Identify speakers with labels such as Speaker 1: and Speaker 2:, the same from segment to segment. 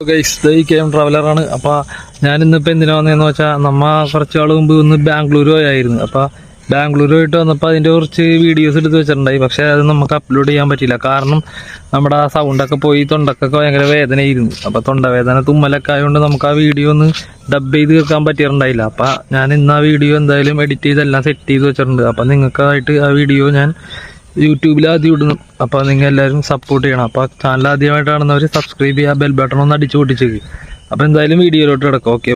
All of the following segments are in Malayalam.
Speaker 1: ഗൈസ് ഈ കെ എം ട്രാവലറാണ് ഞാൻ ഇന്നിപ്പോ എന്തിനാ വന്നതെന്ന് വെച്ചാൽ നമ്മ കുറച്ച് മുമ്പ് ഒന്ന് ബാംഗ്ലൂർ പോയായിരുന്നു അപ്പോൾ ബാംഗ്ലൂർ പോയിട്ട് വന്നപ്പോൾ അതിന്റെ കുറച്ച് വീഡിയോസ് എടുത്ത് വെച്ചിട്ടുണ്ടായി. പക്ഷേ അത് നമുക്ക് അപ്ലോഡ് ചെയ്യാൻ പറ്റില്ല കാരണം നമ്മുടെ ആ സൗണ്ടൊക്കെ പോയി തൊണ്ടക്കൊക്കെ ഭയങ്കര വേദനയായിരുന്നു. അപ്പോൾ തൊണ്ടവേദന തുമ്മലൊക്കെ ആയതുകൊണ്ട് നമുക്ക് ആ വീഡിയോ ഒന്ന് ഡബ് ചെയ്ത് തീർക്കാൻ പറ്റിയിട്ടുണ്ടായില്ല. അപ്പോൾ ഞാൻ ഇന്ന് ആ വീഡിയോ എന്തായാലും എഡിറ്റ് ചെയ്തെല്ലാം സെറ്റ് ചെയ്ത് വെച്ചിട്ടുണ്ട്. അപ്പോൾ നിങ്ങൾക്കായിട്ട് ആ വീഡിയോ ഞാൻ യൂട്യൂബിൽ ആദ്യം ഇടുന്നു അപ്പോൾ നിങ്ങൾ എല്ലാവരും സപ്പോർട്ട് ചെയ്യണം. അപ്പോൾ ചാനൽ ആദ്യമായിട്ട് കാണുന്നവർ സബ്സ്ക്രൈബ് ചെയ്യുക ബെൽ ബട്ടൺ ഒന്ന് അടിച്ചു പൊട്ടിച്ചേക്ക്. അപ്പോൾ എന്തായാലും വീഡിയോയിലോട്ട് കിടക്കും. ഓക്കെ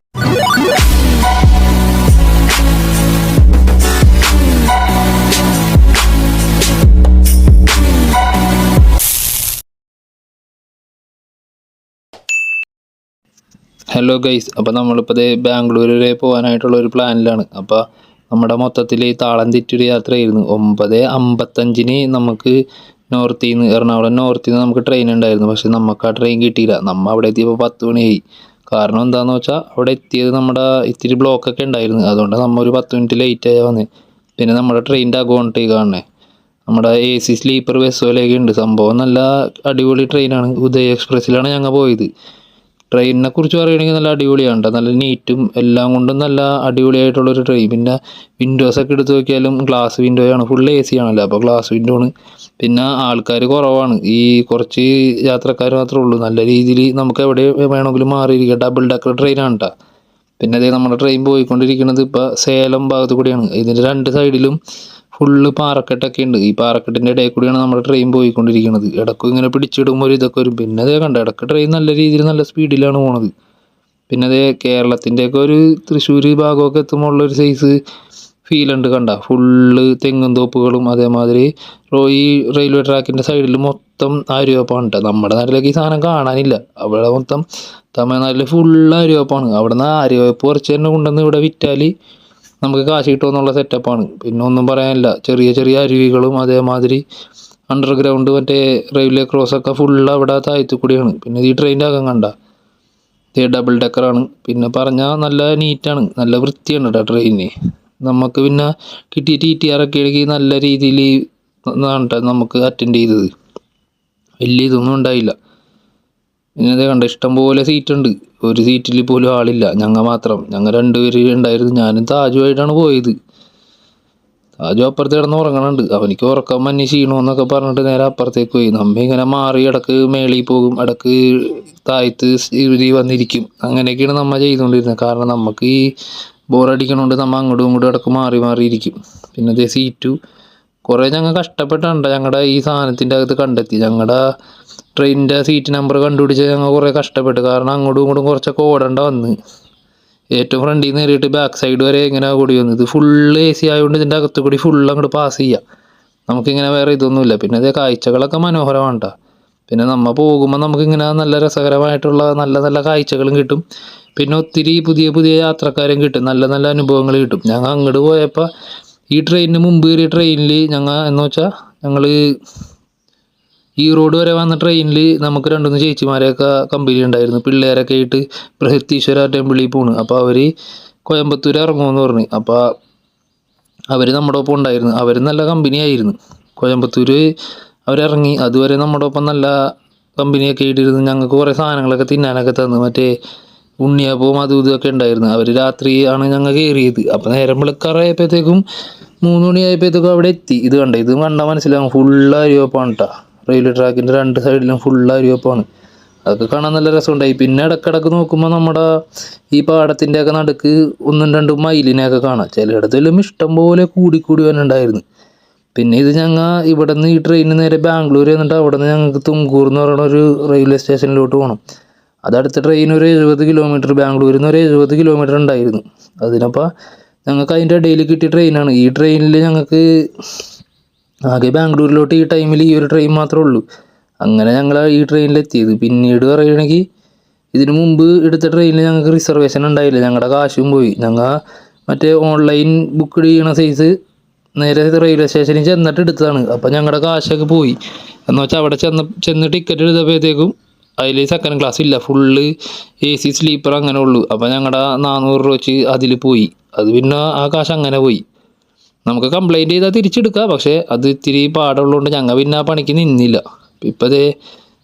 Speaker 1: ഹലോ ഗൈസ് അപ്പോൾ നമ്മളിപ്പോൾ ബാംഗ്ലൂർ പോകാനായിട്ടുള്ള ഒരു പ്ലാനിലാണ് അപ്പോൾ നമ്മുടെ മൊത്തത്തിൽ താളം തെറ്റൊരു യാത്രയായിരുന്നു. ഒമ്പത് അമ്പത്തഞ്ചിന് നമുക്ക് നോർത്തിൽ നിന്ന് എറണാകുളം നോർത്തിൽ നിന്ന് നമുക്ക് ട്രെയിൻ ഉണ്ടായിരുന്നു. പക്ഷെ നമുക്ക് ആ ട്രെയിൻ കിട്ടിയില്ല. നമ്മൾ അവിടെ എത്തിയപ്പോൾ പത്ത് മണിയായി. കാരണം എന്താണെന്ന് വെച്ചാൽ അവിടെ എത്തിയത് നമ്മുടെ ഇത്തിരി ബ്ലോക്കൊക്കെ ഉണ്ടായിരുന്നു. അതുകൊണ്ട് നമ്മൾ ഒരു പത്ത് മിനിറ്റ് ലേറ്റായി വന്നത് പിന്നെ നമ്മുടെ ട്രെയിനിന്റെ അക്കൗണ്ട് കാണണേ. നമ്മുടെ എ സി സ്ലീപ്പർ ബസ് പോലെയൊക്കെ ഉണ്ട്. സംഭവം നല്ല അടിപൊളി ട്രെയിനാണ് ഉദയ എക്സ്പ്രസ്സിലാണ് ഞങ്ങൾ പോയത്. ട്രെയിനിനെ കുറിച്ച് പറയുകയാണെങ്കിൽ നല്ല അടിപൊളിയാണ്. നല്ല നീറ്റും എല്ലാം കൊണ്ടും നല്ല അടിപൊളിയായിട്ടുള്ളൊരു ട്രെയിൻ പിന്നെ വിൻഡോസൊക്കെ എടുത്ത് നോക്കിയാലും ഗ്ലാസ് വിൻഡോയാണ് ഫുൾ എ സി ആണല്ലോ. അപ്പോൾ ഗ്ലാസ് വിൻഡോ ആണ്. പിന്നെ ആൾക്കാർ കുറവാണ്. ഈ കുറച്ച് യാത്രക്കാർ മാത്രമേ ഉള്ളൂ. നല്ല രീതിയിൽ നമുക്ക് എവിടെ വേണമെങ്കിലും മാറിയിരിക്കാം. ഡബിൾ ഡക്കർ ട്രെയിനാണ് കേട്ടോ പിന്നെ അതേ നമ്മുടെ ട്രെയിൻ പോയിക്കൊണ്ടിരിക്കുന്നത് ഇപ്പോൾ സേലം ഭാഗത്ത് കൂടിയാണ്. ഇതിന്റെ രണ്ട് സൈഡിലും ഫുള്ള് പാറക്കെട്ടൊക്കെ ഉണ്ട് ഈ പാറക്കെട്ടിന്റെ ഇടയിൽ കൂടിയാണ് നമ്മുടെ ട്രെയിൻ പോയിക്കൊണ്ടിരിക്കുന്നത്. ഇടക്കും ഇങ്ങനെ പിടിച്ചിടുമ്പോൾ ഒരു ഇതൊക്കെ വരും. പിന്നെ അതേ കണ്ട ഇടയ്ക്ക് ട്രെയിൻ നല്ല രീതിയിൽ നല്ല സ്പീഡിലാണ് പോണത്. പിന്നെ അതേ കേരളത്തിന്റെയൊക്കെ ഒരു തൃശ്ശൂർ ഭാഗമൊക്കെ എത്തുമ്പോൾ ഉള്ള ഒരു സൈസ് ഫീൽ ഉണ്ട് കണ്ട. ഫുള്ള് തെങ്ങും തോപ്പുകളും അതേമാതിരി ഈ റെയിൽവേ ട്രാക്കിന്റെ സൈഡിൽ മൊത്തം അരിവപ്പാണ് കേട്ടോ. നമ്മുടെ നാട്ടിലേക്ക് ഈ സാധനം കാണാനില്ല. അവിടെ മൊത്തം തമിഴ്നാട്ടിൽ ഫുള്ള് അരിവപ്പാണ് അവിടെ നിന്ന് അരിവപ്പ് കുറച്ച് തന്നെ കൊണ്ടുവന്ന് ഇവിടെ വിറ്റാൽ നമുക്ക് കാശ് കിട്ടുമെന്നുള്ള സെറ്റപ്പാണ് പിന്നെ ഒന്നും പറയാനില്ല. ചെറിയ ചെറിയ അരുവികളും അതേമാതിരി അണ്ടർഗ്രൗണ്ട് മറ്റേ റെയിൽവേ ക്രോസ് ഒക്കെ ഫുള്ള് അവിടെ താഴത്തു കൂടിയാണ്. പിന്നെ ഈ ട്രെയിനിന്റെ അകം കണ്ട. ഇത് ഡബിൾ ഡെക്കറാണ് പിന്നെ പറഞ്ഞാൽ നല്ല നീറ്റാണ് നല്ല വൃത്തിയാണ് കേട്ടോ ട്രെയിനിന് നമുക്ക് പിന്നെ കിട്ടിയ ടി ടി ആർ ഒക്കെ ആണെങ്കിൽ നല്ല രീതിയിൽ നമുക്ക് അറ്റൻഡ് ചെയ്തത്. വലിയ ഇതൊന്നും ഉണ്ടായില്ല. അതേ കണ്ട ഇഷ്ടംപോലെ സീറ്റ് ഉണ്ട് ഒരു സീറ്റിൽ പോലും ആളില്ല. ഞങ്ങൾ മാത്രം. ഞങ്ങൾ രണ്ടുപേര് ഉണ്ടായിരുന്നു. ഞാനും താജുമായിട്ടാണ് പോയത്. താജു അപ്പുറത്ത് കിടന്ന് ഉറങ്ങണുണ്ട്. അവനിക്ക് ഉറക്കം മഞ്ഞ് ക്ഷീണമെന്നൊക്കെ പറഞ്ഞിട്ട് നേരെ അപ്പുറത്തേക്ക് പോയി. നമ്മ ഇങ്ങനെ മാറി ഇടയ്ക്ക് മേളിൽ പോകും. ഇടയ്ക്ക് താഴത്ത് ഇവർ വന്നിരിക്കും. അങ്ങനെയൊക്കെയാണ് നമ്മൾ ചെയ്തുകൊണ്ടിരുന്നത്. കാരണം നമുക്ക് ഈ ബോറടിക്കണോണ്ട് നമ്മൾ അങ്ങോട്ടും ഇങ്ങോട്ടും ഇടയ്ക്ക് മാറി മാറിയിരിക്കും പിന്നെ അതേ സീറ്റു. കുറേ ഞങ്ങൾ കഷ്ടപ്പെട്ടുണ്ട് ഞങ്ങളുടെ ഈ സാധനത്തിന്റെ അകത്ത് കണ്ടെത്തി. ഞങ്ങളുടെ ട്രെയിനിന്റെ സീറ്റ് നമ്പർ കണ്ടുപിടിച്ച് ഞങ്ങൾ കുറേ കഷ്ടപ്പെട്ടു. കാരണം അങ്ങോട്ടും ഇങ്ങോട്ടും കുറച്ചൊക്കെ ഓടേണ്ട വന്ന്. ഏറ്റവും ഫ്രണ്ടിൽ നിന്ന് കയറിയിട്ട് ബാക്ക് സൈഡ് വരെ ഇങ്ങനെ കൂടി വന്നു. ഇത് ഫുള്ള് എ സി ആയതുകൊണ്ട് ഇതിന്റെ അകത്ത് കൂടി ഫുള്ള് അങ്ങോട്ട് പാസ് ചെയ്യാം. നമുക്കിങ്ങനെ വേറെ ഇതൊന്നുമില്ല. പിന്നെ അതേ കാഴ്ചകളൊക്കെ മനോഹരമാണ്. പിന്നെ നമ്മൾ പോകുമ്പോൾ നമുക്കിങ്ങനെ നല്ല രസകരമായിട്ടുള്ള നല്ല നല്ല കാഴ്ചകളും കിട്ടും. പിന്നെ ഒത്തിരി പുതിയ പുതിയ യാത്രക്കാരും കിട്ടും. നല്ല നല്ല അനുഭവങ്ങൾ കിട്ടും. ഞങ്ങൾ അങ്ങോട്ട് പോയപ്പോൾ ഈ ട്രെയിനിന് മുമ്പ് കയറിയ ട്രെയിനിൽ ഞങ്ങൾ എന്ന് വെച്ചാൽ ഞങ്ങൾ ഈ റോഡ് വരെ വന്ന ട്രെയിനിൽ നമുക്ക് രണ്ടുമൂന്ന് ചേച്ചിമാരെയൊക്കെ കമ്പനി ഉണ്ടായിരുന്നു. പിള്ളേരൊക്കെ ആയിട്ട് ബൃഹത്തീശ്വര ടെമ്പിളിൽ പോണ്. അപ്പോൾ അവർ കോയമ്പത്തൂർ ഇറങ്ങുമെന്ന് പറഞ്ഞു. അപ്പോൾ അവർ നമ്മുടെ ഒപ്പം ഉണ്ടായിരുന്നു. അവർ നല്ല കമ്പനിയായിരുന്നു കോയമ്പത്തൂർ അവരിറങ്ങി അതുവരെ നമ്മുടെ ഒപ്പം നല്ല കമ്പനിയൊക്കെ ആയിട്ടിരുന്ന് ഞങ്ങൾക്ക് കുറേ സാധനങ്ങളൊക്കെ തിന്നാനൊക്കെ തന്നു. മറ്റേ ഉണ്ണിയപ്പവും അതും ഇതൊക്കെ ഉണ്ടായിരുന്നു. അവർ രാത്രി ആണ് ഞങ്ങൾ കയറിയത്. അപ്പോൾ നേരം വെളുക്കാറായപ്പോഴത്തേക്കും മൂന്ന് മണിയായപ്പോഴത്തേക്കും അവിടെ എത്തി. ഇത് കണ്ട? ഇത് കണ്ടാൽ മനസ്സിലാകും ഫുള്ള് അരിവപ്പാണ് കേട്ടോ റെയിൽവേ ട്രാക്കിന്റെ രണ്ട് സൈഡിലും ഫുൾ അരിവപ്പാണ്. അതൊക്കെ കാണാൻ നല്ല രസമുണ്ടായി. പിന്നെ ഇടക്കിടക്ക് നോക്കുമ്പോൾ നമ്മുടെ ഈ പാടത്തിന്റെയൊക്കെ നടുക്ക് ഒന്നും രണ്ടും മയിലിനെയൊക്കെ കാണാം. ചിലയിടത്തെല്ലാം ഇഷ്ടം പോലെ കൂടിക്കൂടി വന്നിട്ടുണ്ടായിരുന്നു. പിന്നെ ഇത് ഞങ്ങൾ ഇവിടെ നിന്ന് ഈ ട്രെയിനിന് നേരെ ബാംഗ്ലൂർ എന്നിട്ട് അവിടെ നിന്ന് ഞങ്ങൾക്ക് തുങ്കൂർ എന്ന് പറയുന്ന ഒരു റെയിൽവേ സ്റ്റേഷനിലോട്ട് പോകണം അതടുത്ത ട്രെയിൻ ഒരു എഴുപത് കിലോമീറ്റർ ബാംഗ്ലൂരിൽ നിന്ന് ഒരു എഴുപത് കിലോമീറ്റർ ഉണ്ടായിരുന്നു. അതിനപ്പോൾ ഞങ്ങൾക്ക് അതിന്റെ ഇടയിൽ കിട്ടിയ ട്രെയിനാണ് ഈ ട്രെയിനിൽ ഞങ്ങൾക്ക് ആകെ ബാംഗ്ലൂരിലോട്ട് ഈ ടൈമിൽ ഈ ഒരു ട്രെയിൻ മാത്രമേ ഉള്ളൂ. അങ്ങനെ ഞങ്ങൾ ഈ ട്രെയിനിലെത്തിയത് പിന്നീട് പറയുകയാണെങ്കിൽ ഇതിനു മുമ്പ് എടുത്ത ട്രെയിനിൽ ഞങ്ങൾക്ക് റിസർവേഷൻ ഉണ്ടായില്ല. ഞങ്ങളുടെ കാശും പോയി. ഞങ്ങൾ മറ്റേ ഓൺലൈൻ ബുക്ക് ചെയ്യണ സൈസ് നേരെ റെയിൽവേ സ്റ്റേഷനിൽ ചെന്നിട്ട് എടുത്തതാണ്. അപ്പോൾ ഞങ്ങളുടെ കാശൊക്കെ പോയി. എന്ന് വെച്ചാൽ അവിടെ ചെന്ന ചെന്ന് ടിക്കറ്റ് എടുത്തപ്പോഴത്തേക്കും അതിൽ സെക്കൻഡ് ക്ലാസ് ഇല്ല. ഫുള്ള് എ സി സ്ലീപ്പർ അങ്ങനെ ഉള്ളൂ. അപ്പോൾ ഞങ്ങളുടെ നാനൂറ് രൂപ വെച്ച് അതിൽ പോയി. അത് പിന്നെ ആ കാശ് അങ്ങനെ പോയി. നമുക്ക് കംപ്ലൈന്റ് ചെയ്താൽ തിരിച്ചെടുക്കാം. പക്ഷേ അത് ഇത്തിരി പാടുള്ളതുകൊണ്ട് ഞങ്ങൾ പിന്നെ ആ പണിക്ക് നിന്നില്ല. ഇപ്പം ദേ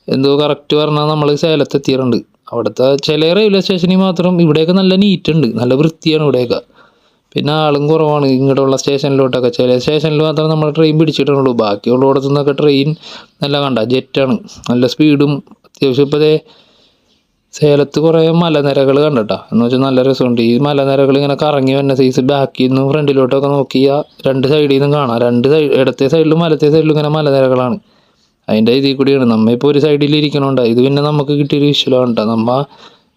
Speaker 1: എന്തോ കറക്റ്റ് പറഞ്ഞാൽ നമ്മൾ സേലത്ത് എത്തിയിട്ടുണ്ട് അവിടുത്തെ ചില റെയിൽവേ സ്റ്റേഷനിൽ മാത്രം ഇവിടെയൊക്കെ നല്ല നീറ്റ് ഉണ്ട്. നല്ല വൃത്തിയാണ് ഇവിടെയൊക്കെ. പിന്നെ ആളും കുറവാണ് ഇങ്ങോട്ടുള്ള സ്റ്റേഷനിലോട്ടൊക്കെ ചില സ്റ്റേഷനിൽ മാത്രം നമ്മൾ ട്രെയിൻ പിടിച്ചിട്ടുള്ളൂ. ബാക്കിയുള്ളിടത്തു നിന്നൊക്കെ ട്രെയിൻ നല്ല കണ്ട. ജെറ്റാണ് നല്ല സ്പീഡും അത്യാവശ്യം ഇപ്പോൾ ദേ സേലത്ത് കുറേ മലനിരകൾ കണ്ടട്ടാ. എന്ന് വെച്ചാൽ നല്ല രസമുണ്ട്. ഈ മലനിരകൾ ഇങ്ങനെ കറങ്ങി വന്ന സൈസ് ബാക്കിൽ നിന്നും ഫ്രണ്ടിലോട്ടൊക്കെ നോക്കിയാൽ രണ്ട് സൈഡിൽ നിന്നും കാണാം. രണ്ട് സൈഡ് ഇടത്തെ സൈഡിലും വലത്തെ സൈഡിലും ഇങ്ങനെ മലനിരകളാണ്. അതിന്റെ ഇതിൽ കൂടിയാണ്. നമ്മ ഇപ്പോൾ ഒരു സൈഡിൽ ഇരിക്കണോണ്ട. ഇത് പിന്നെ നമുക്ക് കിട്ടിയൊരു വിഷ്വലാണ് കേട്ടോ നമ്മ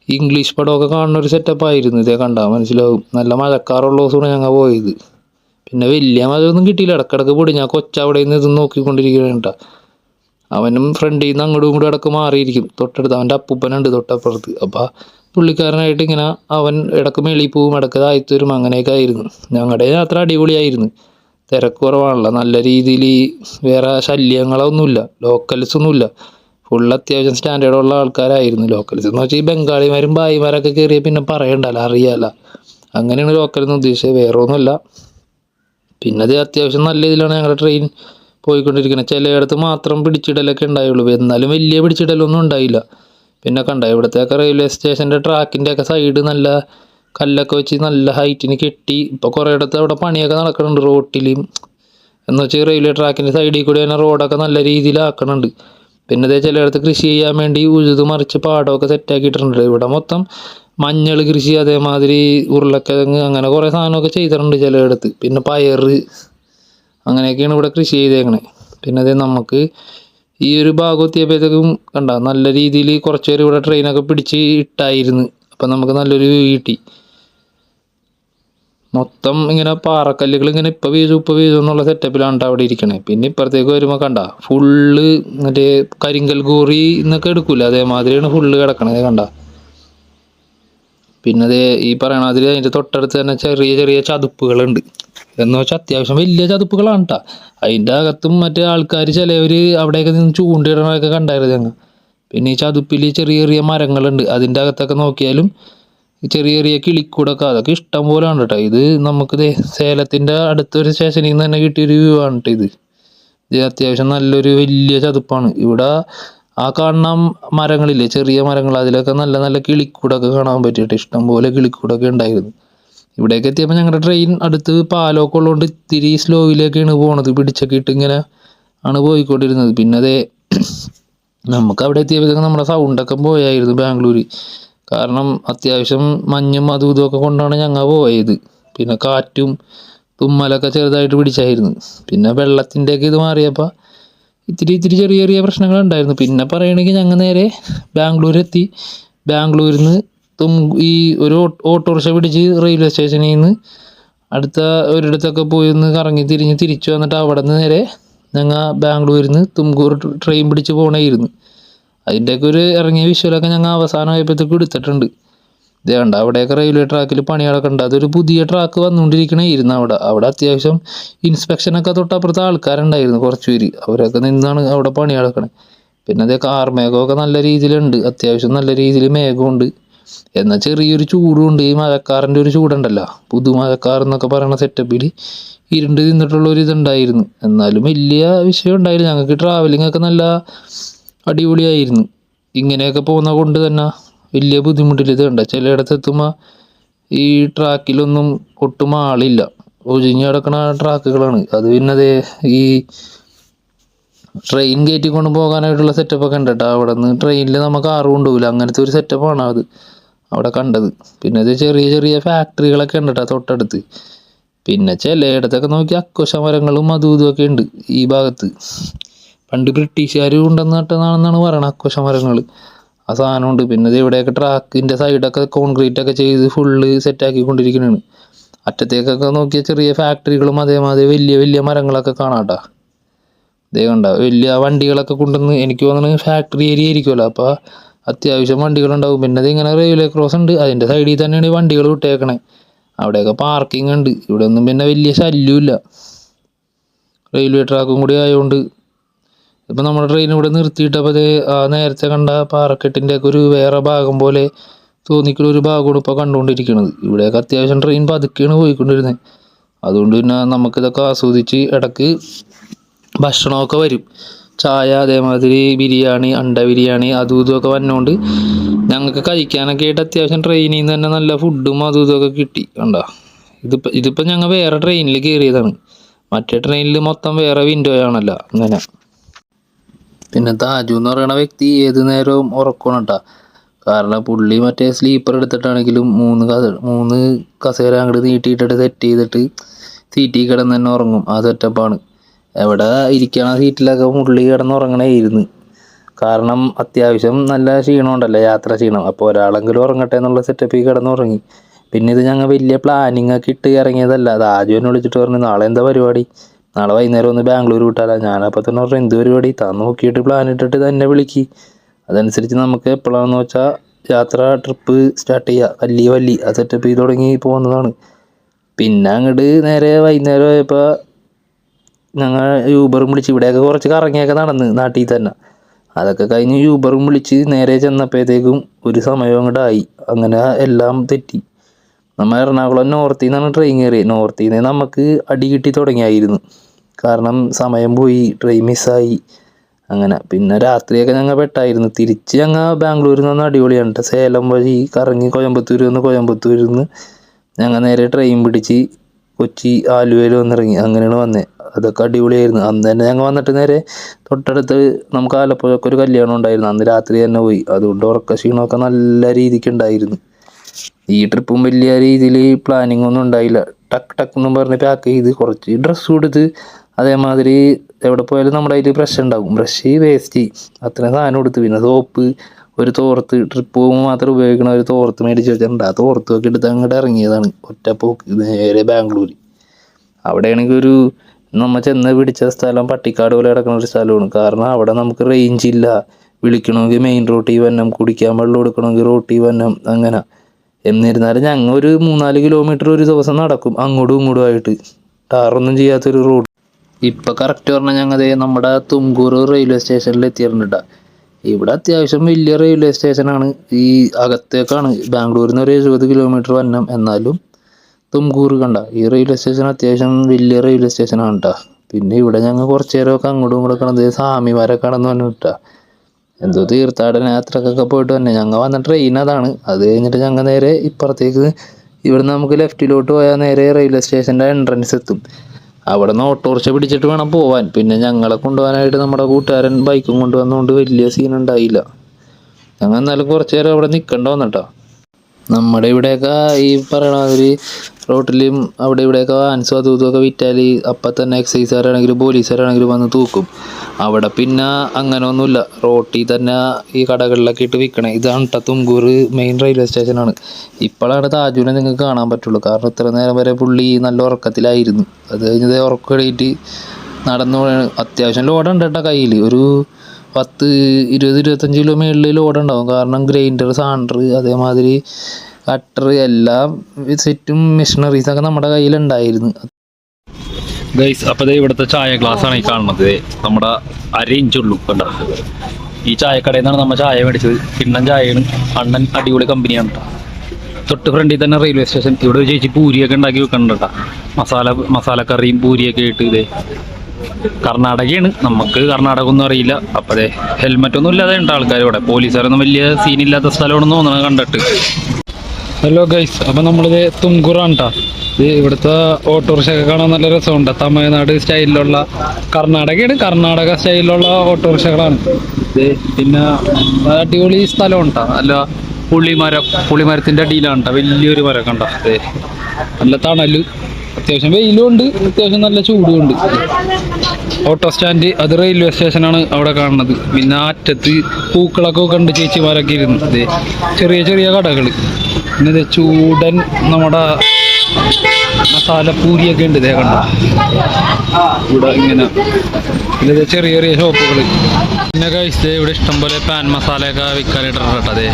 Speaker 1: ഇംഗ്ലീഷ് പടമൊക്കെ കാണുന്ന ഒരു സെറ്റപ്പ് ആയിരുന്നു ഇതേ കണ്ടാൽ മനസ്സിലാവും. നല്ല മഴക്കാറുള്ള ദിവസമാണ് ഞങ്ങൾ പോയത്. പിന്നെ വലിയ മഴയൊന്നും കിട്ടിയില്ല. ഇടക്കിടക്ക് പൊടി ഞാൻ കൊച്ചവിടെ നിന്ന് ഇത് നോക്കിക്കൊണ്ടിരിക്കുകയാണ് കേട്ടോ അവനും ഫ്രണ്ടിൽ നിന്ന് അങ്ങോട്ടും ഇങ്ങോട്ടും ഇടയ്ക്ക് മാറിയിരിക്കും. തൊട്ടടുത്ത് അവന്റെ അപ്പൂപ്പനുണ്ട് തൊട്ടപ്പുറത്ത്. അപ്പോൾ പുള്ളിക്കാരനായിട്ട് ഇങ്ങനെ അവൻ ഇടയ്ക്ക് മേളിൽ പോവും ഇടയ്ക്ക് താഴ്ത്തരും അങ്ങനെയൊക്കെ ആയിരുന്നു. ഞങ്ങളുടെ യാത്ര അടിപൊളിയായിരുന്നു. തിരക്ക് കുറവാണല്ലോ. നല്ല രീതിയിൽ വേറെ ശല്യങ്ങളൊന്നുമില്ല. ലോക്കൽസ് ഒന്നുമില്ല. ഫുൾ അത്യാവശ്യം സ്റ്റാൻഡേർഡുള്ള ആൾക്കാരായിരുന്നു. ലോക്കൽസ് എന്ന് വെച്ചാൽ ഈ ബംഗാളിമാരും ഭായിമാരൊക്കെ കയറിയാൽ പിന്നെ പറയണ്ടല്ലോ അറിയാല. അങ്ങനെയാണ് ലോക്കൽ എന്ന് ഉദ്ദേശിച്ചത്. വേറെ ഒന്നുമല്ല പിന്നെ അത് അത്യാവശ്യം നല്ല ഇതിലാണ് ഞങ്ങളുടെ ട്രെയിൻ പോയിക്കൊണ്ടിരിക്കുന്നത് ചിലയിടത്ത് മാത്രം പിടിച്ചിടലൊക്കെ ഉണ്ടായുള്ളൂ. എന്നാലും വലിയ പിടിച്ചിടലൊന്നും ഉണ്ടായില്ല. പിന്നെ കണ്ട ഇവിടത്തെയൊക്കെ റെയിൽവേ സ്റ്റേഷന്റെ ട്രാക്കിന്റെ ഒക്കെ സൈഡ് നല്ല കല്ലൊക്കെ വെച്ച് നല്ല ഹൈറ്റിന് കെട്ടി. ഇപ്പോൾ കുറേ ഇടത്ത് അവിടെ പണിയൊക്കെ നടക്കുന്നുണ്ട് റോട്ടിൽ എന്ന് വെച്ചാൽ റെയിൽവേ ട്രാക്കിന്റെ സൈഡിൽ കൂടി തന്നെ റോഡൊക്കെ നല്ല രീതിയിലാക്കുന്നുണ്ട് പിന്നെ അതേ ചിലയിടത്ത് കൃഷി ചെയ്യാൻ വേണ്ടി ഉഴുത് മറിച്ച് പാടമൊക്കെ സെറ്റാക്കിയിട്ടുണ്ട് ഇവിടെ മൊത്തം മഞ്ഞൾ കൃഷി അതേമാതിരി ഉരുളക്കിഴങ്ങ് അങ്ങനെ കുറേ സാധനമൊക്കെ ചെയ്തിട്ടുണ്ട് ചിലയിടത്ത്. പിന്നെ പയറ് അങ്ങനെയൊക്കെയാണ് ഇവിടെ കൃഷി ചെയ്തേക്കണേ. പിന്നെ അതേ നമുക്ക് ഈ ഒരു ഭാഗം എത്തിയപ്പോഴത്തേക്കും കണ്ട നല്ല രീതിയിൽ കുറച്ച് പേര് ഇവിടെ ട്രെയിനൊക്കെ പിടിച്ച് ഇട്ടായിരുന്നു. അപ്പം നമുക്ക് നല്ലൊരു വ്യൂ കിട്ടി. മൊത്തം ഇങ്ങനെ പാറക്കല്ലുകൾ ഇങ്ങനെ ഇപ്പം വീഴും ഇപ്പം വീഴും എന്നുള്ള സെറ്റപ്പിലാണ് അവിടെ ഇരിക്കണേ. പിന്നെ ഇപ്പുറത്തേക്ക് വരുമ്പോൾ കണ്ട ഫുള്ള് മറ്റേ കരിങ്കൽ ഗോറി എന്നൊക്കെ എടുക്കൂല അതേമാതിരിയാണ് ഫുള്ള് കിടക്കണത് കണ്ട. പിന്നെ ഈ പറയണ അതിൽ അതിന്റെ തൊട്ടടുത്ത് തന്നെ ചെറിയ ചെറിയ ചതുപ്പുകളുണ്ട്. എന്ന് വെച്ചാൽ അത്യാവശ്യം വലിയ ചതുപ്പുകളാണ് കേട്ടോ അതിന്റെ അകത്തും മറ്റേ ആൾക്കാർ ചിലവർ അവിടെയൊക്കെ നിന്ന് ചൂണ്ടിടണമൊക്കെ കണ്ടായിരുന്നു ഞങ്ങൾ. പിന്നെ ഈ ചതുപ്പിൽ ചെറിയ ചെറിയ മരങ്ങളുണ്ട്. അതിന്റെ അകത്തൊക്കെ നോക്കിയാലും ചെറിയ ചെറിയ കിളിക്കൂടൊക്കെ. അതൊക്കെ ഇഷ്ടം പോലെ കേട്ടോ ഇത് നമുക്ക് സേലത്തിന്റെ അടുത്തൊരു സ്റ്റേഷനിൽ നിന്ന് തന്നെ കിട്ടിയൊരു വ്യൂ ആണ് കേട്ടോ ഇത്. ഇത് അത്യാവശ്യം നല്ലൊരു വലിയ ചതുപ്പാണ്. ഇവിടെ ആ കാണുന്ന മരങ്ങളില്ലേ ചെറിയ മരങ്ങൾ അതിലൊക്കെ നല്ല നല്ല കിളിക്കൂടൊക്കെ കാണാൻ പറ്റിയിട്ട് ഇഷ്ടം പോലെ കിളിക്കൂടൊക്കെ ഉണ്ടായിരുന്നു. ഇവിടേക്ക് എത്തിയപ്പോൾ ഞങ്ങളുടെ ട്രെയിൻ അടുത്ത് പാലമൊക്കെ ഉള്ളതുകൊണ്ട് ഇത്തിരി സ്ലോയിലേക്കാണ് പോണത്. പിടിച്ചൊക്കെ ഇട്ട് ഇങ്ങനെ ആണ് പോയിക്കൊണ്ടിരുന്നത്. പിന്നെ അതേ നമുക്ക് അവിടെ എത്തിയപ്പോഴത്തേക്ക് നമ്മുടെ സൗണ്ടൊക്കെ പോയായിരുന്നു ബാംഗ്ലൂർ കാരണം അത്യാവശ്യം മഞ്ഞും അതും ഇതും ഒക്കെ കൊണ്ടാണ് ഞങ്ങൾ പോയത്. പിന്നെ കാറ്റും തുമ്മലൊക്കെ ചെറുതായിട്ട് പിടിച്ചായിരുന്നു. പിന്നെ വെള്ളത്തിന്റെയൊക്കെ ഇത് മാറിയപ്പോൾ ഇത്തിരി ഇത്തിരി ചെറിയ ചെറിയ പ്രശ്നങ്ങളുണ്ടായിരുന്നു. പിന്നെ പറയുകയാണെങ്കിൽ ഞങ്ങൾ നേരെ ബാംഗ്ലൂർ എത്തി ബാംഗ്ലൂരിൽ നിന്ന് തും ഈ ഒരു ഓട്ടോറിക്ഷ പിടിച്ച് റെയിൽവേ സ്റ്റേഷനിൽ നിന്ന് അടുത്ത ഒരിടത്തൊക്കെ പോയി ഒന്ന് കറങ്ങി തിരിഞ്ഞ് തിരിച്ചു വന്നിട്ട് അവിടെ നിന്ന് നേരെ ഞങ്ങൾ ബാംഗ്ലൂരിൽ നിന്ന് തുംകൂർ ട്രെയിൻ പിടിച്ച് പോകണമായിരുന്നു അതിന്റെയൊക്കെ ഒരു ഇറങ്ങിയ വിഷ്വലൊക്കെ ഞങ്ങൾ അവസാനമായപ്പോഴത്തേക്കും എടുത്തിട്ടുണ്ട്. ഇത് കണ്ട അവിടെയൊക്കെ റെയിൽവേ ട്രാക്കിൽ പണി നടക്കുന്നുണ്ട് അതൊരു പുതിയ ട്രാക്ക് വന്നുകൊണ്ടിരിക്കണേ ഇരുന്ന അവിടെ. അവിടെ അത്യാവശ്യം ഇൻസ്പെക്ഷനൊക്കെ തൊട്ടപ്പുറത്ത് ആൾക്കാരുണ്ടായിരുന്നു കുറച്ച് പേര് അവരൊക്കെ നിന്നാണ് അവിടെ പണി പിന്നെ അതേ കാർമേഘമൊക്കെ നല്ല രീതിയിലുണ്ട്. അത്യാവശ്യം നല്ല രീതിയിൽ മേഘമുണ്ട് എന്നാൽ ചെറിയൊരു ചൂടുണ്ട് ഈ മഴക്കാറിന്റെ ഒരു ചൂടുണ്ടല്ലോ. പുതു മഴക്കാർ എന്നൊക്കെ പറയുന്ന സെറ്റപ്പിൽ ഇരുണ്ട് നിന്നിട്ടുള്ള ഒരു ഇതുണ്ടായിരുന്നു. എന്നാലും വലിയ വിഷയം ഉണ്ടായില്ല. ഞങ്ങൾക്ക് ട്രാവലിംഗ് ഒക്കെ നല്ല അടിപൊളിയായിരുന്നു. ഇങ്ങനെയൊക്കെ പോകുന്ന കൊണ്ട് തന്നെ വലിയ ബുദ്ധിമുട്ടില്ല ഇത് ചിലയിടത്ത് എത്തുമ്പോൾ ഈ ട്രാക്കിലൊന്നും ഒട്ടും ആളില്ല. ഒഴിഞ്ഞു കിടക്കണ ട്രാക്കുകളാണ്. അത് പിന്നെ ഈ ട്രെയിൻ കയറ്റി കൊണ്ട് പോകാനായിട്ടുള്ള സെറ്റപ്പ് ഒക്കെ ഉണ്ട് കേട്ടോ. അവിടെ നിന്ന് ട്രെയിനിൽ നമുക്ക് ആറ് കൊണ്ടുപോകില്ല. അങ്ങനത്തെ ഒരു സെറ്റപ്പാണ് അത് അവിടെ കണ്ടത്. പിന്നെ അത് ചെറിയ ചെറിയ ഫാക്ടറികളൊക്കെ ഉണ്ട് കേട്ടോ തൊട്ടടുത്ത്. പിന്നെ ചിലയിടത്തൊക്കെ നോക്കി അക്കോശ മരങ്ങളും അതും ഇതുമൊക്കെ ഉണ്ട് ഈ ഭാഗത്ത്. പണ്ട് ബ്രിട്ടീഷുകാർ കൊണ്ടുവന്ന് നട്ടതാണെന്നാണ് പറയണത് അക്കോശ മരങ്ങൾ ആ സാധനമുണ്ട്. പിന്നെ ഇവിടെയൊക്കെ ട്രാക്കിന്റെ സൈഡൊക്കെ കോൺക്രീറ്റ് ഒക്കെ ചെയ്ത് ഫുള്ള് സെറ്റാക്കിക്കൊണ്ടിരിക്കുന്നതാണ് അറ്റത്തേക്കൊക്കെ നോക്കിയ ചെറിയ ഫാക്ടറികളും അതേമാതിരി വലിയ വലിയ മരങ്ങളൊക്കെ കാണാട്ടോ. ഇതേ കണ്ട വലിയ വണ്ടികളൊക്കെ കൊണ്ടുവന്ന് എനിക്ക് തോന്നുന്നത് ഫാക്ടറി ഏരിയ ആയിരിക്കുമല്ലോ. അപ്പോൾ അത്യാവശ്യം വണ്ടികളുണ്ടാവും. പിന്നെ ഇങ്ങനെ റെയിൽവേ ക്രോസ് ഉണ്ട്. അതിന്റെ സൈഡിൽ തന്നെയാണ് ഈ വണ്ടികൾ വിട്ടേക്കണേ. അവിടെയൊക്കെ പാർക്കിംഗ് ഉണ്ട്. ഇവിടെ ഒന്നും പിന്നെ വലിയ ശല്യമില്ല റെയിൽവേ ട്രാക്കും കൂടി ആയതുകൊണ്ട് ഇപ്പം നമ്മുടെ ട്രെയിൻ ഇവിടെ നിർത്തിയിട്ടപ്പോൾ അത് ആ നേരത്തെ കണ്ട പാറക്കെട്ടിന്റെ ഒക്കെ ഒരു വേറെ ഭാഗം പോലെ തോന്നിക്കുന്ന ഒരു ഭാഗമാണ് ഇപ്പോൾ കണ്ടുകൊണ്ടിരിക്കുന്നത് ഇവിടെയൊക്കെ അത്യാവശ്യം ട്രെയിൻ പതുക്കെയാണ് പോയിക്കൊണ്ടിരുന്നത് അതുകൊണ്ട് പിന്നെ നമുക്കിതൊക്കെ ആസ്വദിച്ച് ഇടയ്ക്ക് ഭക്ഷണമൊക്കെ വരും. ചായ അതേമാതിരി ബിരിയാണി അണ്ട ബിരിയാണി അതും ഇതുമൊക്കെ വന്നുകൊണ്ട് ഞങ്ങൾക്ക് കഴിക്കാനൊക്കെ ആയിട്ട് അത്യാവശ്യം ട്രെയിനിൽ നിന്ന് തന്നെ നല്ല ഫുഡും അതും ഇതൊക്കെ കിട്ടി. കണ്ടോ? ഇതിപ്പോൾ ഇതിപ്പോൾ ഞങ്ങൾ വേറെ ട്രെയിനിൽ കയറിയതാണ്. മറ്റേ ട്രെയിനിൽ മൊത്തം വേറെ വിൻഡോ ആണല്ലോ അങ്ങനെ. പിന്നെ താജു എന്ന് പറയുന്ന വ്യക്തി ഏത് നേരവും ഉറക്കണം കാരണം പുള്ളി മറ്റേ സ്ലീപ്പർ എടുത്തിട്ടാണെങ്കിലും മൂന്ന് കസ മൂന്ന് കസേര അങ്ങോട്ട് നീട്ടിയിട്ടിട്ട് സെറ്റ് ചെയ്തിട്ട് സീറ്റിൽ കിടന്ന് തന്നെ ഉറങ്ങും. ആ സെറ്റപ്പാണ് എവിടെ ഇരിക്കണ സീറ്റിലൊക്കെ പുള്ളി കിടന്ന് ഉറങ്ങണേയിരുന്നു. കാരണം അത്യാവശ്യം നല്ല ക്ഷീണമുണ്ടല്ലോ യാത്ര ക്ഷീണം. അപ്പോൾ ഒരാളെങ്കിലും ഉറങ്ങട്ടെ എന്നുള്ള സെറ്റപ്പിൽ കിടന്ന് ഉറങ്ങി. പിന്നെ ഇത് ഞങ്ങൾ വലിയ പ്ലാനിങ് ഒക്കെ ഇട്ട് ഇറങ്ങിയതല്ല. അത് ആദ്യം എന്നെ വിളിച്ചിട്ട് പറഞ്ഞു നാളെ എന്താ പരിപാടി? നാളെ വൈകുന്നേരം ഒന്ന് ബാംഗ്ലൂർ വിട്ടാലോ. ഞാനപ്പോൾ തന്നെ പറഞ്ഞു എന്ത് പരിപാടി? താൻ നോക്കിയിട്ട് പ്ലാൻ ഇട്ടിട്ട് തന്നെ വിളിക്ക്. അതനുസരിച്ച് നമുക്ക് എപ്പോഴാണെന്ന് വെച്ചാൽ യാത്ര ട്രിപ്പ് സ്റ്റാർട്ട് ചെയ്യുക വല്ലി വല്ലി ആ സെറ്റപ്പ് ചെയ്ത് തുടങ്ങി പോകുന്നതാണ് പിന്നെ അങ്ങോട്ട് നേരെ വൈകുന്നേരം ആയപ്പോൾ ഞങ്ങൾ യൂബറും വിളിച്ച്. ഇവിടെയൊക്കെ കുറച്ച് കറങ്ങിയൊക്കെ നടന്ന് നാട്ടിൽ തന്നെ. അതൊക്കെ കഴിഞ്ഞ് യൂബറും വിളിച്ച് നേരെ ചെന്നപ്പോഴത്തേക്കും ഒരു സമയം അങ്ങോട്ടായി അങ്ങനെ എല്ലാം തെറ്റി. നമ്മൾ എറണാകുളം നോർത്തിൽ നിന്നാണ് ട്രെയിൻ കയറിയത് നോർത്തിൽ നിന്ന് നമുക്ക് അടി കിട്ടി തുടങ്ങിയായിരുന്നു. കാരണം സമയം പോയി ട്രെയിൻ മിസ്സായി അങ്ങനെ. പിന്നെ രാത്രിയൊക്കെ ഞങ്ങൾ പെട്ടായിരുന്നു. തിരിച്ച് ഞങ്ങൾ ബാംഗ്ലൂരിൽ നിന്ന് അടിപൊളിയാണ് കേട്ടോ സേലം വഴി കറങ്ങി കോയമ്പത്തൂർ നിന്ന് കോയമ്പത്തൂരിൽ നിന്ന് ഞങ്ങൾ നേരെ ട്രെയിൻ പിടിച്ച് കൊച്ചി ആലുവയിൽ വന്നിറങ്ങി. അങ്ങനെയാണ് വന്നത് അതൊക്കെ അടിപൊളിയായിരുന്നു. അന്ന് തന്നെ ഞങ്ങൾ വന്നിട്ട് നേരെ തൊട്ടടുത്ത് നമുക്ക് ആലപ്പുഴക്ക് ഒരു കല്യാണം ഉണ്ടായിരുന്നു. അന്ന് രാത്രി തന്നെ പോയി. അതുകൊണ്ട് ഉറക്ക ക്ഷീണമൊക്കെ നല്ല രീതിക്ക് ഉണ്ടായിരുന്നു. ഈ ട്രിപ്പും വലിയ രീതിയിൽ പ്ലാനിങ് ഒന്നും ഉണ്ടായില്ല. ടക്ക് ടക്ക് എന്നും പറഞ്ഞ് പാക്ക് ചെയ്ത് കുറച്ച് ഡ്രസ്സ് കൊടുത്ത് അതേമാതിരി എവിടെ പോയാലും നമ്മുടെ അതിൽ ബ്രഷ് ഉണ്ടാകും. ബ്രഷ് വേസ്റ്റ് അത്രയും സാധനം കൊടുത്ത് പിന്നെ സോപ്പ് ഒരു തോർത്ത് ട്രിപ്പ് പോകുമ്പോൾ മാത്രം ഉപയോഗിക്കണ ഒരു തോർത്ത് മേടിച്ച് വെച്ചിട്ടുണ്ട്. ആ തോർത്ത് ഒക്കെ എടുത്ത് അങ്ങോട്ട് ഇറങ്ങിയതാണ് ഒറ്റപ്പോക്ക് നേരെ ബാംഗ്ലൂർ അവിടെയാണെങ്കിൽ ഒരു നമ്മൾ ചെന്ന് പിടിച്ച സ്ഥലം പട്ടിക്കാട് പോലെ കിടക്കുന്ന ഒരു സ്ഥലമാണ്. കാരണം അവിടെ നമുക്ക് റേഞ്ച് ഇല്ല. വിളിക്കണമെങ്കിൽ മെയിൻ റോട്ടിൽ വന്നം കുടിക്കാൻ വെള്ളം കൊടുക്കണമെങ്കിൽ റോട്ടിൽ വന്നം അങ്ങനെ. എന്നിരുന്നാലും ഞങ്ങൾ ഒരു മൂന്നാൽ കിലോമീറ്റർ ഒരു ദിവസം നടക്കും അങ്ങോട്ടും ഇങ്ങോട്ടും ആയിട്ട്. ടാറൊന്നും ചെയ്യാത്തൊരു റോഡ് ഇപ്പം കറക്റ്റ് പറഞ്ഞാൽ ഞങ്ങൾ നമ്മുടെ തുംകൂർ റെയിൽവേ സ്റ്റേഷനിൽ എത്തിയിട്ടുണ്ട് ട്ടാ. ഇവിടെ അത്യാവശ്യം വലിയ റെയിൽവേ സ്റ്റേഷനാണ് ഈ അകത്തേക്കാണ്. ബാംഗ്ലൂരിൽ നിന്ന് ഒരു എഴുപത് കിലോമീറ്റർ വന്നം. എന്നാലും തുംകൂർ കണ്ട. ഈ റെയിൽവേ സ്റ്റേഷൻ അത്യാവശ്യം വലിയ റെയിൽവേ സ്റ്റേഷനാണ് കേട്ടോ പിന്നെ ഇവിടെ ഞങ്ങൾ കുറച്ച് നേരമൊക്കെ അങ്ങോട്ടും ഇങ്ങോട്ടും കിടന്നത് സ്വാമിമാരൊക്കെ കടന്നു വന്നു എന്തോ തീർത്ഥാടന യാത്രക്കൊക്കെ പോയിട്ട് തന്നെ ഞങ്ങൾ വന്ന ട്രെയിൻ അതാണ്. അത് കഴിഞ്ഞിട്ട് ഞങ്ങൾ നേരെ ഇപ്പുറത്തേക്ക് ഇവിടെ നമുക്ക് ലെഫ്റ്റിലോട്ട് പോയാൽ നേരെ റെയിൽവേ സ്റ്റേഷന്റെ എൻട്രൻസ് എത്തും. അവിടെ നിന്ന് ഓട്ടോറിക്ഷ പിടിച്ചിട്ട് വേണം പോവാൻ. പിന്നെ ഞങ്ങളെ കൊണ്ടുപോകാനായിട്ട് നമ്മുടെ കൂട്ടുകാരൻ ബൈക്കും കൊണ്ടുവന്നുകൊണ്ട് വലിയ സീൻ ഉണ്ടായില്ല. ഞങ്ങൾ എന്നാലും കുറച്ച് നേരം അവിടെ നിൽക്കേണ്ടി വന്നിട്ടോ. നമ്മുടെ ഇവിടെയൊക്കെ ഈ പറയണ മാതിരി റോട്ടിലും അവിടെ ഇവിടെയൊക്കെ ആൻസും അതും ഇതുമൊക്കെ വിറ്റാൽ അപ്പം തന്നെ എക്സൈസുകാരാണെങ്കിലും പോലീസുകാരാണെങ്കിലും വന്ന് തൂക്കും. അവിടെ പിന്നെ അങ്ങനെ ഒന്നുമില്ല. റോട്ടിൽ തന്നെ ഈ കടകളിലൊക്കെ ഇട്ട് വിൽക്കണേ. ഇതാണ് തുംകൂർ മെയിൻ റെയിൽവേ സ്റ്റേഷനാണ് ഇപ്പോഴാണ് താജുവിനെ നിങ്ങൾക്ക് കാണാൻ പറ്റുള്ളൂ. കാരണം ഇത്ര നേരം വരെ പുള്ളി നല്ല ഉറക്കത്തിലായിരുന്നു. അത് കഴിഞ്ഞത് ഉറക്കം നടന്നു അത്യാവശ്യം ലോഡുണ്ട് കേട്ടോ കയ്യിൽ ഒരു പത്ത് ഇരുപത് ഇരുപത്തഞ്ച് കിലോ മേളിൽ ലോഡുണ്ടാവും. കാരണം ഗ്രൈൻഡർ സാണ്ടർ അതേമാതിരി കട്ടർ എല്ലാം സെറ്റും മെഷീനറീസൊക്കെ നമ്മുടെ കയ്യിലുണ്ടായിരുന്നു.
Speaker 2: ഗൈസ് അപ്പോൾ ഇവിടുത്തെ ചായ ഗ്ലാസ് ആണ് ഈ കാണുന്നത്. നമ്മുടെ അര ഇഞ്ചുള്ളൂ കണ്ട? ഈ ചായക്കടയിൽ നിന്നാണ് നമ്മൾ ചായ മേടിച്ചത്. കിണ്ണൻ ചായയാണ്. അണ്ണൻ അടിപൊളി കമ്പനിയാണ് കേട്ടോ തൊട്ട് ഫ്രണ്ടിൽ തന്നെ റെയിൽവേ സ്റ്റേഷൻ ഇവിടെ ചേച്ചി പൂരിയൊക്കെ ഉണ്ടാക്കി വെക്കുന്നുണ്ട് മസാല മസാലക്കറിയും പൂരിയൊക്കെ ഇട്ട് ഇതേ കർണാടകയാണ്. നമുക്ക് കർണാടക ഒന്നും അറിയില്ല. അപ്പോൾ ഹെൽമെറ്റ് ഒന്നും ഇല്ലാതെ ഉണ്ട് ആൾക്കാർ ഇവിടെ. പോലീസുകാരൊന്നും വലിയ സീനില്ലാത്ത സ്ഥലമാണെന്ന് തോന്നണം കണ്ടിട്ട്. ഹലോ ഗൈസ് അപ്പം നമ്മളിത് തുംകുറാണ് കേട്ടോ ഇത് ഇവിടുത്തെ ഓട്ടോറിക്ഷ ഒക്കെ കാണാൻ നല്ല രസമുണ്ട്. തമിഴ്നാട് സ്റ്റൈലിലുള്ള കർണാടകയാണ് കർണാടക സ്റ്റൈലിലുള്ള ഓട്ടോറിക്ഷകളാണ്. ഇത് പിന്നെ അടിപൊളി സ്ഥലമാണ് കേട്ടോ അല്ല പുളിമരം പുളിമരത്തിന്റെ അടിയിലാണ് വലിയൊരു മരം കണ്ട നല്ല തണൽ. അത്യാവശ്യം വെയിലും ഉണ്ട് അത്യാവശ്യം നല്ല ചൂടും ഉണ്ട് ഓട്ടോ സ്റ്റാൻഡ് അത് റെയിൽവേ സ്റ്റേഷനാണ് അവിടെ കാണുന്നത്. പിന്നെ അറ്റത്ത് പൂക്കളൊക്കെ കണ്ട് ചേച്ചിമാരൊക്കെ ഇരുന്നത് ചെറിയ ചെറിയ കടകൾ പിന്നെ ചൂടൻ നമ്മുടെ മസാല പൂരിയൊക്കെ ഉണ്ട് ഇതേ കണ്ട? ഇവിടെ ഇങ്ങനെ. ദേ ചെറിയ ചെറിയ ഷോപ്പുകൾ പിന്നെ കഴിച്ചത് ഇവിടെ ഇഷ്ടംപോലെ പാൻ മസാലയൊക്കെ വിൽക്കാനിട്ടിട്ടുണ്ട് അതെ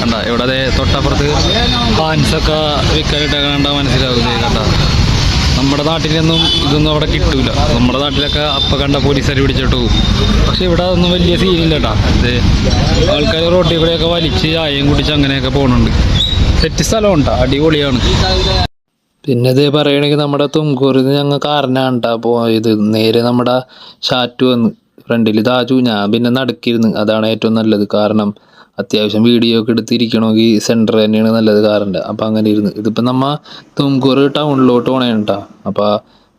Speaker 2: കണ്ട? ഇവിടെ അതെ തൊട്ടപ്പുറത്ത് പാൻസൊക്കെ വിൽക്കാനിട്ട് കണ്ട മനസ്സിലാകുന്നേ കണ്ട? നമ്മുടെ നാട്ടിലൊന്നും ഇതൊന്നും അവിടെ കിട്ടൂല. നമ്മുടെ നാട്ടിലൊക്കെ അപ്പം കണ്ട പോലീസുകാർ പിടിച്ചിട്ട് പോകും. പക്ഷെ ഇവിടെ ഒന്നും വലിയ സീനില്ല കേട്ടോ ഇത് ആൾക്കാർ റോട്ടിൽ കൂടെയൊക്കെ വലിച്ച് ചായയും കുടിച്ച് അങ്ങനെയൊക്കെ പോകുന്നുണ്ട് സെറ്റ് സ്ഥലമുണ്ടാ അടിപൊളിയാണ്.
Speaker 1: പിന്നെ ഇത് പറയണെങ്കിൽ നമ്മുടെ തുംകൂറിൽ നിന്ന് ഞങ്ങൾ അപ്പോൾ പോയത്. നേരെ നമ്മുടെ ഷാറ്റു വന്ന് ഫ്രണ്ടിൽ താജു ഞാൻ പിന്നെ നടക്കിയിരുന്നു അതാണ് ഏറ്റവും നല്ലത് കാരണം അത്യാവശ്യം വീഡിയോ ഒക്കെ എടുത്തിരിക്കണമെങ്കിൽ സെന്റർ തന്നെയാണ് നല്ലത് കാറിന്റെ. അപ്പം അങ്ങനെ ഇരുന്ന്. ഇതിപ്പോൾ നമ്മൾ തുംകൂർ ടൗണിലോട്ട് പോണേ കേട്ടോ അപ്പോൾ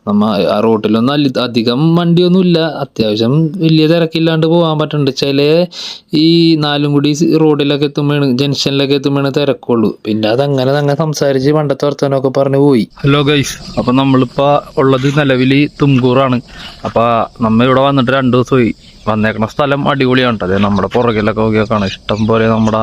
Speaker 1: നമ്മ ആ റോട്ടിലൊന്നും അല്ല അധികം വണ്ടിയൊന്നും ഇല്ല അത്യാവശ്യം വലിയ തിരക്കില്ലാണ്ട് പോകാൻ പറ്റുന്നുണ്ട് ചില ഈ നാലും കൂടി റോഡിലൊക്കെ എത്തുമ്പോഴാണ് ജംഗ്ഷനിലൊക്കെ എത്തുമ്പോഴാണ് തിരക്കുള്ളൂ. പിന്നെ അതങ്ങനെ തന്നെ സംസാരിച്ച് പണ്ടത്തെ വർത്തമാനമൊക്കെ പറഞ്ഞു പോയി.
Speaker 2: ഹലോ ഗൈസ് അപ്പം നമ്മളിപ്പോൾ ഉള്ളത് നിലവിൽ തുംകൂറാണ്. അപ്പോൾ നമ്മ ഇവിടെ വന്നിട്ട് രണ്ട് ദിവസമായി. വന്നേക്കണ സ്ഥലം അടിപൊളിയാണ് കേട്ടോ. അതെ നമ്മുടെ പുറകിലൊക്കെ നോക്കിയൊക്കെയാണ് ഇഷ്ടം പോലെ നമ്മുടെ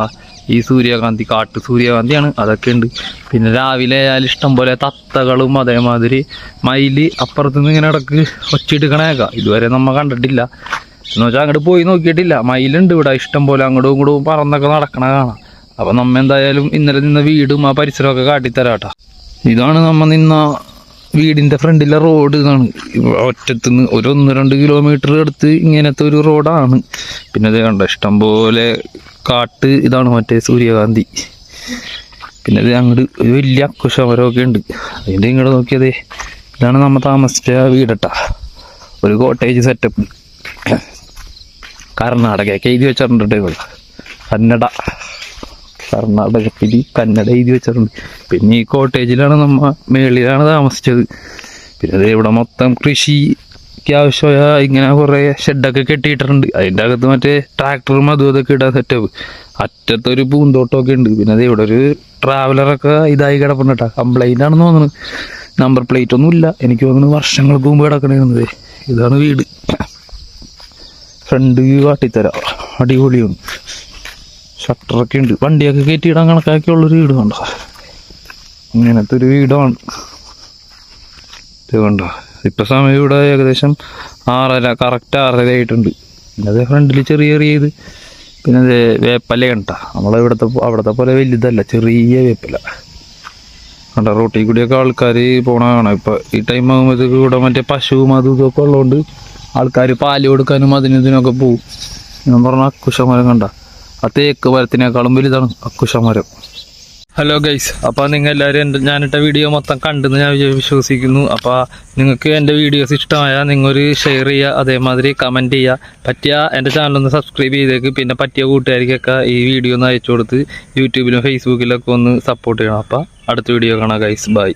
Speaker 2: ഈ സൂര്യകാന്തി കാട്ടു സൂര്യകാന്തിയാണ്. അതൊക്കെ ഉണ്ട്. പിന്നെ രാവിലെ ആയാലും ഇഷ്ടം പോലെ തത്തകളും അതേമാതിരി മയിൽ അപ്പുറത്തുനിന്ന് ഇങ്ങനെ ഇടയ്ക്ക് ഒച്ചയെടുക്കണേക്കാം ഇതുവരെ നമ്മൾ കണ്ടിട്ടില്ല. എന്ന് വെച്ചാൽ അങ്ങോട്ട് പോയി നോക്കിയിട്ടില്ല. മയിലുണ്ട് ഇവിടെ. ഇഷ്ടം പോലെ അങ്ങോട്ടും ഇങ്ങോട്ടും പറന്നൊക്കെ നടക്കണ കാണാം. അപ്പം നമ്മ എന്തായാലും ഇന്നലെ നിന്ന വീടും ആ പരിസരമൊക്കെ കാട്ടിത്തരാട്ടോ. ഇതാണ് നമ്മ നിന്ന വീടിന്റെ ഫ്രണ്ടിലെ റോഡ് ഇതാണ്. ഒറ്റത്തുനിന്ന് ഒരു ഒന്ന് രണ്ട് കിലോമീറ്റർ അടുത്ത് ഇങ്ങനത്തെ ഒരു റോഡാണ്. പിന്നെ ഇത് കണ്ട? ഇഷ്ടംപോലെ കാട്ട് ഇതാണ് മറ്റേ സൂര്യകാന്തി. പിന്നെ അങ്ങോട്ട് ഒരു വലിയ അക്കുശമരമൊക്കെ ഉണ്ട്. അതിന്റെ ഇങ്ങോട്ട് നോക്കിയതേ ഇതാണ് നമ്മ താമസിച്ച വീടട്ട. ഒരു കോട്ടേജ് സെറ്റപ്പ് കർണാടകയൊക്കെ എഴുതി വെച്ചിട്ടുണ്ട് കന്നഡ. കർണാടകത്തിൽ കന്നഡ എഴുതി വെച്ചിട്ടുണ്ട്. പിന്നെ ഈ കോട്ടേജിലാണ് നമ്മ മേളിലാണ് താമസിച്ചത്. പിന്നെ ഇവിടെ മൊത്തം കൃഷിക്ക് ആവശ്യമായ ഇങ്ങനെ കുറേ ഷെഡൊക്കെ കെട്ടിയിട്ടുണ്ട് അതിന്റെ അകത്ത് മറ്റേ ട്രാക്ടറും അതും ഇതൊക്കെ ഇടാൻ സെറ്റപ്പ് അറ്റത്തൊരു പൂന്തോട്ടമൊക്കെ ഉണ്ട്. പിന്നെ അത് ഇവിടെ ഒരു ട്രാവലറൊക്കെ ഇതായി കിടപ്പുണ്ട് കേട്ടോ കംപ്ലൈന്റ് ആണെന്ന് തോന്നുന്നു. നമ്പർ പ്ലേറ്റ് ഒന്നും ഇല്ല. എനിക്ക് തോന്നുന്നു വർഷങ്ങൾക്ക് മുമ്പ് കിടക്കണേന്നത് ഇതാണ് വീട്. ഫ്രണ്ട് വ്യൂ കാട്ടിത്തരാം. അടിപൊളിയാണ്. ഷട്ടറൊക്കെ ഉണ്ട്. വണ്ടിയൊക്കെ കയറ്റിയിടാൻ കണക്കാക്കിയുള്ളൊരു വീട് കണ്ടോ? ഇങ്ങനത്തെ ഒരു വീടാണ്. ഇത് കണ്ടോ? ഇപ്പൊ സമയം ഇവിടെ ഏകദേശം ആറര കറക്റ്റ് ആറര ആയിട്ടുണ്ട് പിന്നെ അതേ ഫ്രണ്ടിൽ ചെറിയ ചെറിയ ഇത്. പിന്നെ അത് വേപ്പല കണ്ട. നമ്മളെ ഇവിടുത്തെ അവിടുത്തെ പോലെ വലുതല്ല ചെറിയ വേപ്പല. കണ്ട റോട്ടിൽ കൂടിയൊക്കെ ആൾക്കാർ പോണ കാണാം. ഇപ്പൊ ഈ ടൈം ആകുമ്പോഴത്തേക്ക് ഇവിടെ മറ്റേ പശുവും അതും ഇതൊക്കെ ഉള്ളതുകൊണ്ട് ആൾക്കാർ പാൽ കൊടുക്കാനും അതിനും ഇതിനൊക്കെ പോകും ഞാൻ പറഞ്ഞ അക്കുശമരം കണ്ട. ആ തേക്ക് മരത്തിനേക്കാളും വലുതാണ് അക്കുശമരം. ഹലോ ഗൈസ് അപ്പോൾ നിങ്ങൾ എല്ലാവരും എന്റെ ഞാനിട്ട വീഡിയോ മൊത്തം കണ്ടെന്ന് ഞാൻ വിശ്വസിക്കുന്നു. അപ്പോൾ നിങ്ങൾക്ക് എന്റെ വീഡിയോസ് ഇഷ്ടമായാൽ നിങ്ങൾ ഷെയർ ചെയ്യുക അതേമാതിരി കമന്റ് ചെയ്യുക പറ്റിയ എന്റെ ചാനലൊന്ന് സബ്സ്ക്രൈബ് ചെയ്തേക്ക്. പിന്നെ പറ്റിയ കൂട്ടുകാർക്കൊക്കെ ഈ വീഡിയോ ഒന്ന് അയച്ചു കൊടുത്ത് യൂട്യൂബിലും ഫേസ്ബുക്കിലൊക്കെ ഒന്ന് സപ്പോർട്ട് ചെയ്യണം. അപ്പോൾ അടുത്ത വീഡിയോ കാണാം ഗൈസ് ബൈ